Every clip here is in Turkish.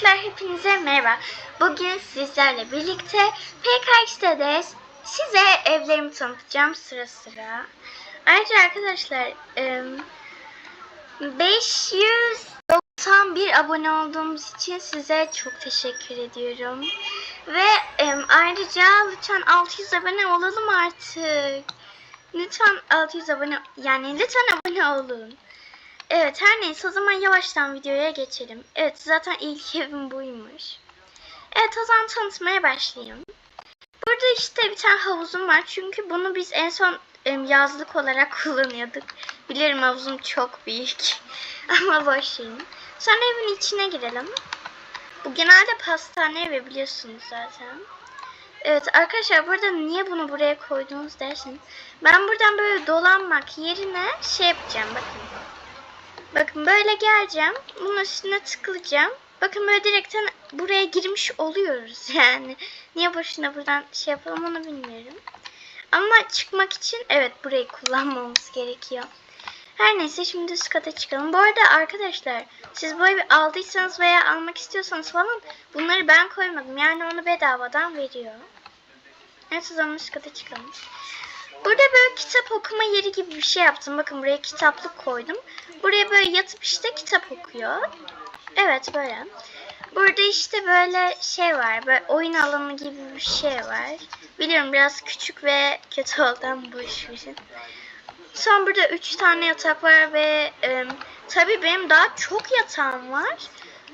arkadaşlar hepinize merhaba. Bugün sizlerle birlikte PKX'de size evlerimi tanıtacağım sıra sıra. Ayrıca arkadaşlar em, 591 abone olduğumuz için size çok teşekkür ediyorum. Ve ayrıca lütfen 600 abone olalım artık. Lütfen 600 abone yani lütfen abone olun. Evet her neyse o zaman yavaştan videoya geçelim. Evet zaten ilk evim buymuş. Evet o zaman tanıtmaya başlayayım. Burada işte bir tane havuzum var. Çünkü bunu biz en son yazlık olarak kullanıyorduk. Bilirim havuzum çok büyük. Ama boş. Sonra evin içine girelim. Bu genelde pastane evi biliyorsunuz zaten. Evet arkadaşlar burada niye bunu buraya koydunuz dersiniz. Ben buradan böyle dolanmak yerine şey yapacağım bakın. Bakın böyle geleceğim. Bunun üstüne tıklayacağım. Bakın böyle direkten buraya girmiş oluyoruz yani. Niye boşuna buradan şey yapalım onu bilmiyorum. Ama çıkmak için evet burayı kullanmamız gerekiyor. Her neyse şimdi üst kata çıkalım. Bu arada arkadaşlar siz bu evi aldıysanız veya almak istiyorsanız falan bunları ben koymadım. Yani onu bedavadan veriyor. Evet o zaman üst kata çıkalım. Burada böyle kitap okuma yeri gibi bir şey yaptım. Bakın buraya kitaplık koydum. Buraya böyle yatıp işte kitap okuyor. Evet böyle. Burada işte böyle şey var. Böyle oyun alanı gibi bir şey var. Biliyorum biraz küçük ve kötü oldu ama boş verin. Son burada 3 tane yatak var ve e, tabii benim daha çok yatağım var.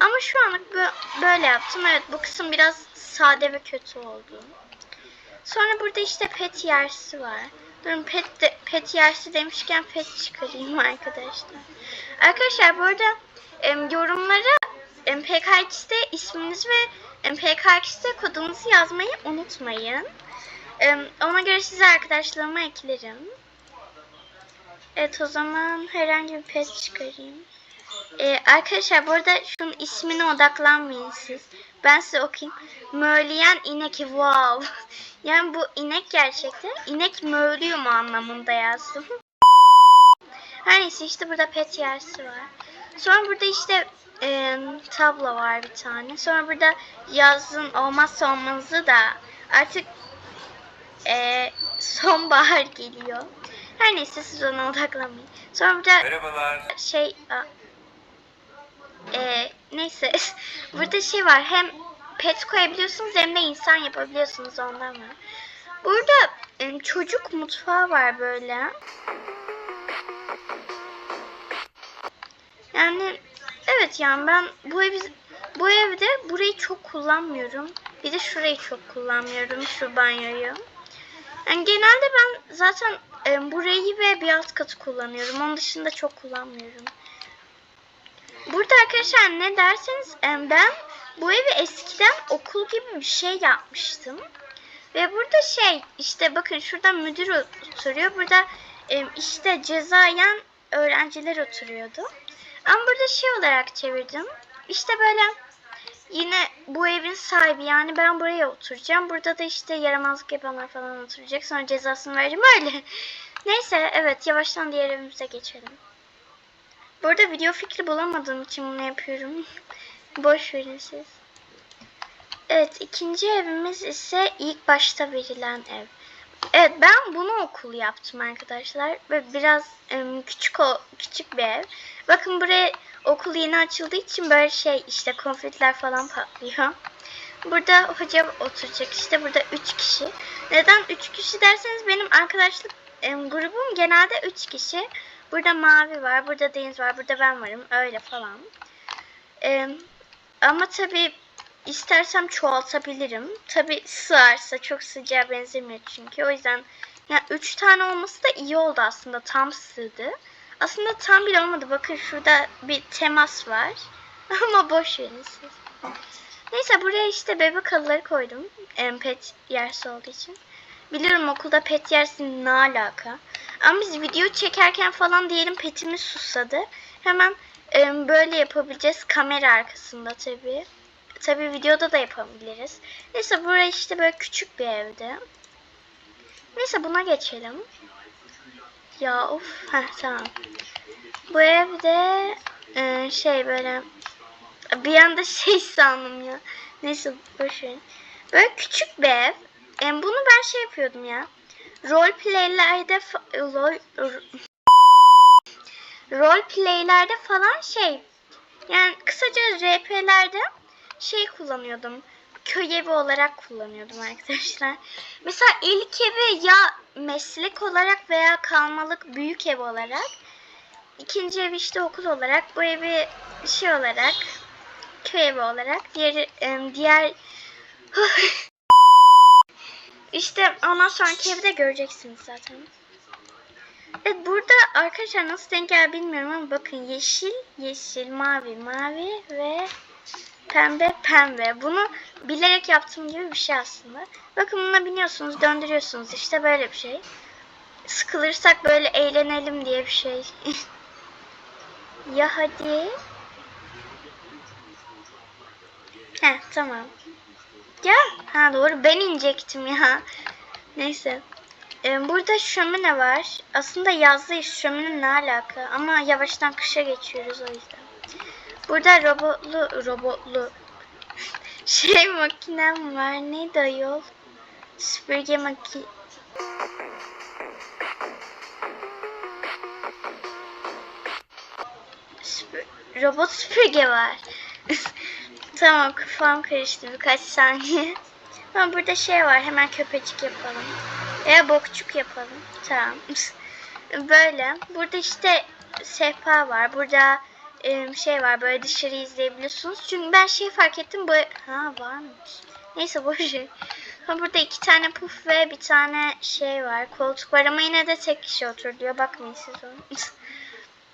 Ama şu anlık bö- böyle yaptım. Evet bu kısım biraz sade ve kötü oldu. Sonra burada işte pet yersi var. Durun pet, de, pet yersi demişken pet çıkarayım arkadaşlar. Arkadaşlar bu arada em, yorumlara em, PKX'de isminiz ve PKX'de kodunuzu yazmayı unutmayın. Em, ona göre size arkadaşlarıma eklerim. Evet o zaman herhangi bir pet çıkarayım. Ee, arkadaşlar bu arada şunun ismine odaklanmayın siz. Ben size okuyayım. Möleyen inek wow. Yani bu inek gerçekten. İnek möğlüyor mu anlamında yazdım. Her neyse işte burada pet yersi var. Sonra burada işte e, tablo var bir tane. Sonra burada yazın olmazsa olmazı da artık e, sonbahar geliyor. Her neyse siz ona odaklanmayın. Sonra burada Merhabalar. şey a- e, neyse burada şey var hem pet koyabiliyorsunuz hem de insan yapabiliyorsunuz ondan var. Burada e, çocuk mutfağı var böyle. Yani evet yani ben bu evi bu evde burayı çok kullanmıyorum. Bir de şurayı çok kullanmıyorum şu banyoyu. Yani genelde ben zaten e, burayı ve bir alt katı kullanıyorum. Onun dışında çok kullanmıyorum. Burada arkadaşlar ne derseniz e, ben bu evi eskiden okul gibi bir şey yapmıştım. Ve burada şey işte bakın şurada müdür oturuyor. Burada e, işte cezayen öğrenciler oturuyordu. Ama burada şey olarak çevirdim. İşte böyle yine bu evin sahibi yani ben buraya oturacağım. Burada da işte yaramazlık yapanlar falan oturacak. Sonra cezasını vereceğim öyle. Neyse evet yavaştan diğer evimize geçelim. Bu arada video fikri bulamadığım için bunu yapıyorum. Boş verin siz. Evet ikinci evimiz ise ilk başta verilen ev. Evet ben bunu okul yaptım arkadaşlar ve biraz em, küçük o küçük bir ev. Bakın buraya okul yeni açıldığı için böyle şey işte konfetler falan patlıyor. Burada hoca oturacak işte burada 3 kişi. Neden 3 kişi derseniz benim arkadaşlık em, grubum genelde 3 kişi. Burada Mavi var, burada Deniz var, burada ben varım öyle falan. Em, ama tabii istersem çoğaltabilirim. Tabii sığarsa çok sıcağa benzemiyor çünkü. O yüzden yani 3 tane olması da iyi oldu aslında. Tam sığdı. Aslında tam bile olmadı. Bakın şurada bir temas var. Ama boş verin siz. Neyse buraya işte bebek halıları koydum. Pet yersi olduğu için. Biliyorum okulda pet yersi ne alaka. Ama biz video çekerken falan diyelim petimiz susadı. Hemen em, böyle yapabileceğiz. Kamera arkasında tabii. Tabii videoda da yapabiliriz. Neyse burası işte böyle küçük bir evde. Neyse buna geçelim. Ya of. Heh tamam. Bu evde e, şey böyle Bir anda şey sandım ya. Neyse boşver. Böyle küçük bir ev. E, bunu ben şey yapıyordum ya. Role playlerde fa- rol, role playlerde falan şey yani kısaca RP'lerde şey kullanıyordum. Köy evi olarak kullanıyordum arkadaşlar. Mesela ilk evi ya meslek olarak veya kalmalık büyük ev olarak. ikinci evi işte okul olarak. Bu evi şey olarak köy evi olarak. Diğer, diğer işte ondan sonraki evi de göreceksiniz zaten. Evet burada arkadaşlar nasıl denk geldi bilmiyorum ama bakın yeşil, yeşil, mavi, mavi ve pembe, pembe. Bunu bilerek yaptığım gibi bir şey aslında. Bakın buna biniyorsunuz, döndürüyorsunuz. İşte böyle bir şey. Sıkılırsak böyle eğlenelim diye bir şey. ya hadi. Heh tamam. Gel. Ha doğru ben inecektim ya. Neyse. Ee, burada şömine var. Aslında yazdayız. Şömine ne alaka? Ama yavaştan kışa geçiyoruz o yüzden. Burada robotlu robotlu şey makinem var. Neydi o yol? Süpürge maki Süpür- robot süpürge var. tamam kafam karıştı birkaç saniye. Ama burada şey var hemen köpecik yapalım. Veya bokçuk yapalım. Tamam. Böyle. Burada işte sehpa var. Burada şey var böyle dışarı izleyebiliyorsunuz. Çünkü ben şey fark ettim. Bu... Ha varmış. Neyse boş. Ha, Burada iki tane puf ve bir tane şey var. Koltuk var ama yine de tek kişi otur diyor. Bakmayın siz onu.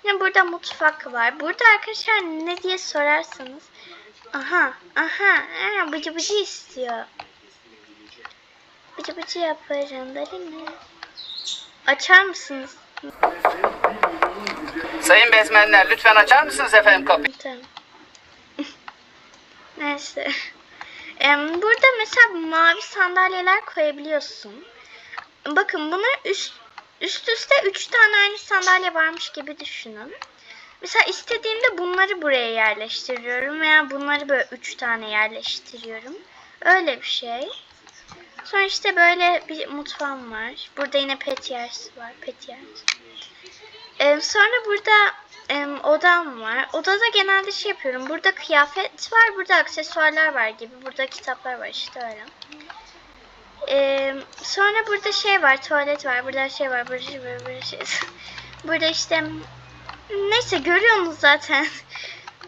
Ya burada mutfak var. Burada arkadaşlar ne diye sorarsanız. Aha, aha, aha bıcı bıcı istiyor. Bıcı bıcı yaparım mi? Açar mısınız? Sayın bezmenler lütfen açar mısınız efendim kapıyı? Tamam. Neyse. Em, Burada mesela mavi sandalyeler koyabiliyorsun. Bakın bunlar üst üst üste üç tane aynı sandalye varmış gibi düşünün. Mesela istediğimde bunları buraya yerleştiriyorum veya bunları böyle üç tane yerleştiriyorum. Öyle bir şey. Sonra işte böyle bir mutfağım var. Burada yine pet var. Pet. Ee, sonra burada em, odam var. Odada genelde şey yapıyorum. Burada kıyafet var, burada aksesuarlar var gibi. Burada kitaplar var işte öyle. Ee, sonra burada şey var, tuvalet var. Burada şey var, burada şey burada şey. burada işte neyse görüyorsunuz zaten.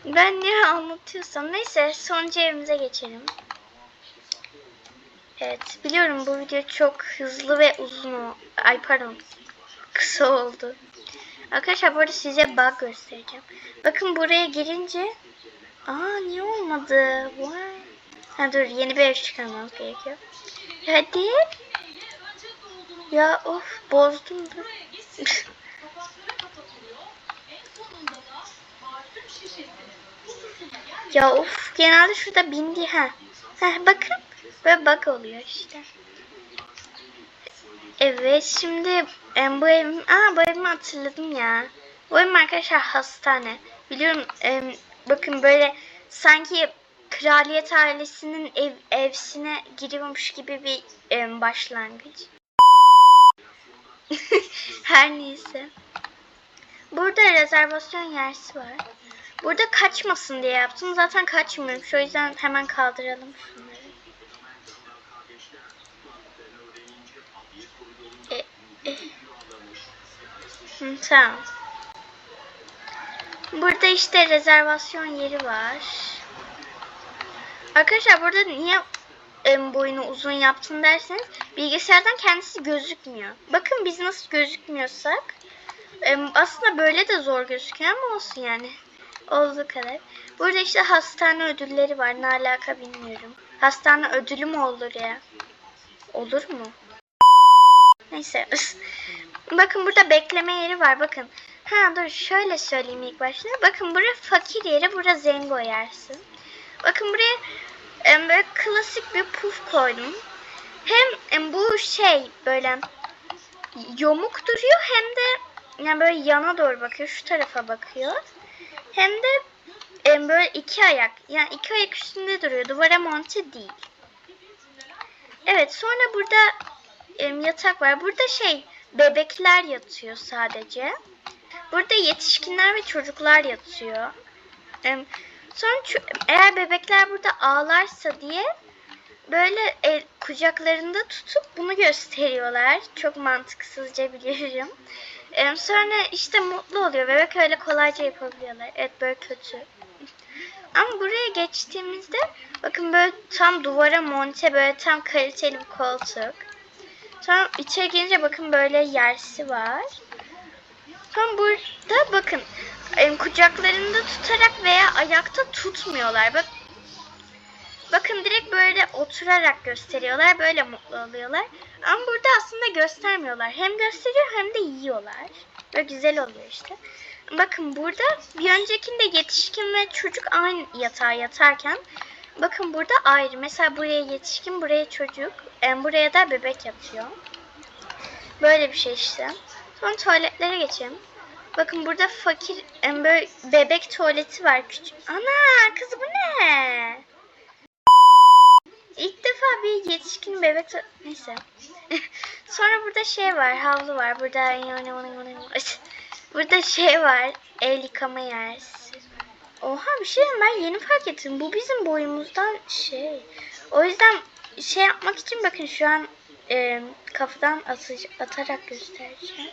Ben ne anlatıyorsam. Neyse sonuncu evimize geçelim. Evet biliyorum bu video çok hızlı ve uzun. Ay pardon kısa oldu. Arkadaşlar bu arada size bug göstereceğim. Bakın buraya girince Aa niye olmadı? Vay. Ha dur yeni bir ev çıkarmamız gerekiyor. Hadi. Ya of bozdum dur. ya of genelde şurada bindi ha. Heh, bakın böyle bug oluyor işte. Evet şimdi em, bu evim, aa bu evimi hatırladım ya. Bu evim arkadaşlar hastane. Biliyorum em, bakın böyle sanki kraliyet ailesinin ev, evsine giriyormuş gibi bir em, başlangıç. Her neyse. Burada rezervasyon yersi var. Burada kaçmasın diye yaptım. Zaten kaçmıyormuş. O yüzden hemen kaldıralım şunları. E, e. Hı, tamam. Burada işte rezervasyon yeri var. Arkadaşlar burada niye em, boyunu uzun yaptın derseniz bilgisayardan kendisi gözükmüyor. Bakın biz nasıl gözükmüyorsak em, aslında böyle de zor gözüküyor ama olsun yani. Olduğu kadar. Burada işte hastane ödülleri var. Ne alaka bilmiyorum. Hastane ödülü mü olur ya? Olur mu? Neyse. Bakın burada bekleme yeri var. Bakın. Ha dur şöyle söyleyeyim ilk başta. Bakın buraya fakir yeri, burada zengo yersin. Bakın buraya em, böyle klasik bir puf koydum. Hem em, bu şey böyle yamuk duruyor hem de yani böyle yana doğru bakıyor. Şu tarafa bakıyor. Hem de em, böyle iki ayak yani iki ayak üstünde duruyor. Duvara monte değil. Evet sonra burada em, yatak var. Burada şey bebekler yatıyor sadece. Burada yetişkinler ve çocuklar yatıyor. Em, Sonra eğer bebekler burada ağlarsa diye böyle el, kucaklarında tutup bunu gösteriyorlar. Çok mantıksızca biliyorum. Em, sonra işte mutlu oluyor. Bebek öyle kolayca yapabiliyorlar. Evet böyle kötü. Ama buraya geçtiğimizde bakın böyle tam duvara monte böyle tam kaliteli bir koltuk. Sonra içeri girince bakın böyle yersi var. Sonra burada bakın kucaklarında tutarak veya ayakta tutmuyorlar. Bak Bakın direkt böyle oturarak gösteriyorlar. Böyle mutlu oluyorlar. Ama burada aslında göstermiyorlar. Hem gösteriyor hem de yiyorlar. Böyle güzel oluyor işte. Bakın burada bir öncekinde yetişkin ve çocuk aynı yatağa yatarken bakın burada ayrı. Mesela buraya yetişkin, buraya çocuk, em, buraya da bebek yatıyor. Böyle bir şey işte. Sonra tuvaletlere geçelim. Bakın burada fakir em, böyle bebek tuvaleti var küçük. Ana kız bu ne? İlk defa bir yetişkin bebek neyse. Sonra burada şey var, havlu var. Burada burada şey var, el yıkama yersi. Oha bir şey ben yeni fark ettim. Bu bizim boyumuzdan şey. O yüzden şey yapmak için bakın şu an e, kafadan atıcı, atarak göstereceğim.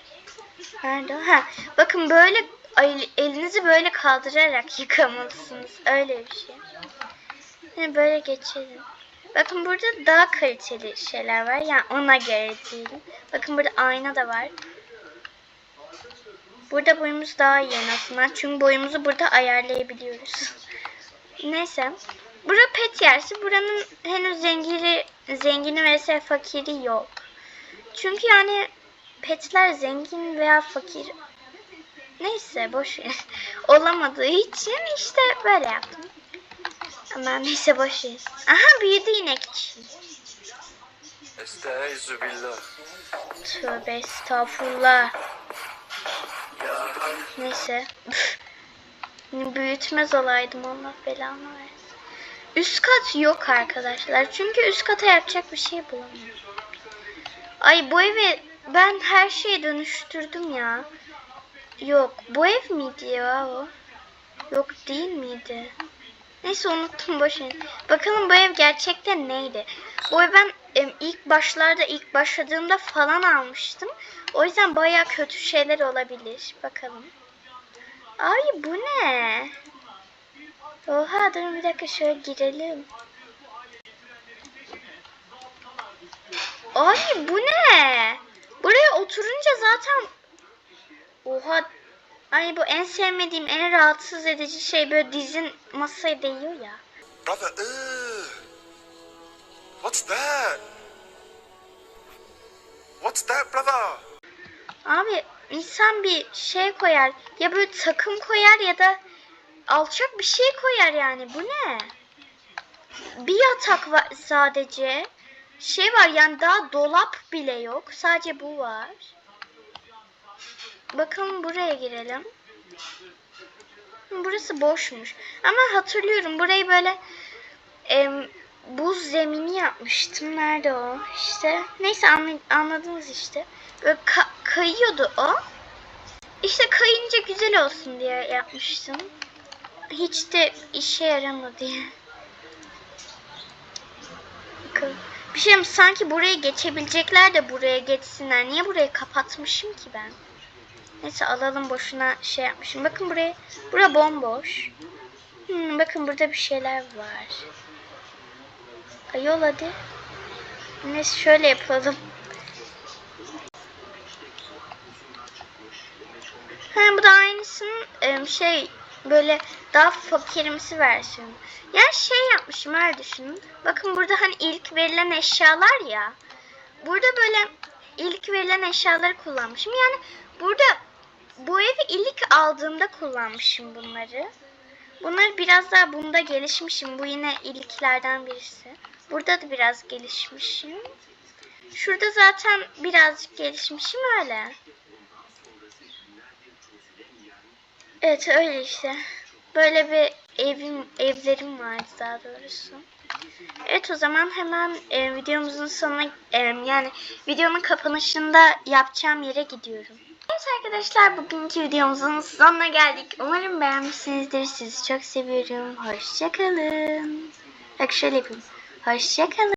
Nerede? Ha, bakın böyle el- elinizi böyle kaldırarak yıkamalısınız. Öyle bir şey. Yani böyle geçelim. Bakın burada daha kaliteli şeyler var. Yani ona göre değil. Bakın burada ayna da var. Burada boyumuz daha iyi en azından. Çünkü boyumuzu burada ayarlayabiliyoruz. Neyse. Bura pet yersi. Buranın henüz zengini, zengini vs fakiri yok. Çünkü yani petler zengin veya fakir neyse boş ver. olamadığı için işte böyle yaptım. Ama neyse boş ver. Aha büyüdü inek. Estaizu billah. Tövbe estağfurullah. Neyse. Büyütmez olaydım Allah belanı versin. Üst kat yok arkadaşlar. Çünkü üst kata yapacak bir şey bulamıyorum. Ay bu evi ben her şeyi dönüştürdüm ya. Yok bu ev miydi ya o? Yok değil miydi? Neyse unuttum boşver. Bakalım bu ev gerçekten neydi? Bu ev ben em, ilk başlarda ilk başladığımda falan almıştım. O yüzden baya kötü şeyler olabilir. Bakalım. Ay bu ne? Oha durun bir dakika şöyle girelim. Ay bu ne? Buraya oturunca zaten Oha Ay bu en sevmediğim, en rahatsız edici şey böyle dizin masaya değiyor ya. Brother, ugh. What's that? What's that, brother? Abi insan bir şey koyar. Ya böyle takım koyar ya da alçak bir şey koyar yani. Bu ne? Bir yatak var sadece. Şey var yani daha dolap bile yok. Sadece bu var. Bakalım buraya girelim. Burası boşmuş. Ama hatırlıyorum burayı böyle em, buz zemini yapmıştım. Nerede o? İşte neyse anla- anladınız işte. Böyle ka- kayıyordu o. İşte kayınca güzel olsun diye yapmıştım. Hiç de işe yaramadı ya. Bakın. Bir şey? Sanki buraya geçebilecekler de buraya geçsinler. Niye burayı kapatmışım ki ben? Neyse alalım boşuna şey yapmışım. Bakın buraya. Bura bomboş. Hmm, bakın burada bir şeyler var. Ayol hadi. Neyse şöyle yapalım. Ha bu da aynısının şey böyle daha fakirimsi versiyonu. Yani şey yapmışım öyle düşünün. Bakın burada hani ilk verilen eşyalar ya. Burada böyle ilk verilen eşyaları kullanmışım. Yani burada bu evi ilk aldığımda kullanmışım bunları. Bunlar biraz daha bunda gelişmişim. Bu yine ilklerden birisi. Burada da biraz gelişmişim. Şurada zaten birazcık gelişmişim öyle. Evet öyle işte. Böyle bir evim evlerim vardı daha doğrusu. Evet o zaman hemen e, videomuzun sonuna e, yani videonun kapanışında yapacağım yere gidiyorum. Evet arkadaşlar bugünkü videomuzun sonuna geldik. Umarım beğenmişsinizdir. Sizi çok seviyorum. Hoşçakalın. Bak şöyle yapayım. Hoşçakalın.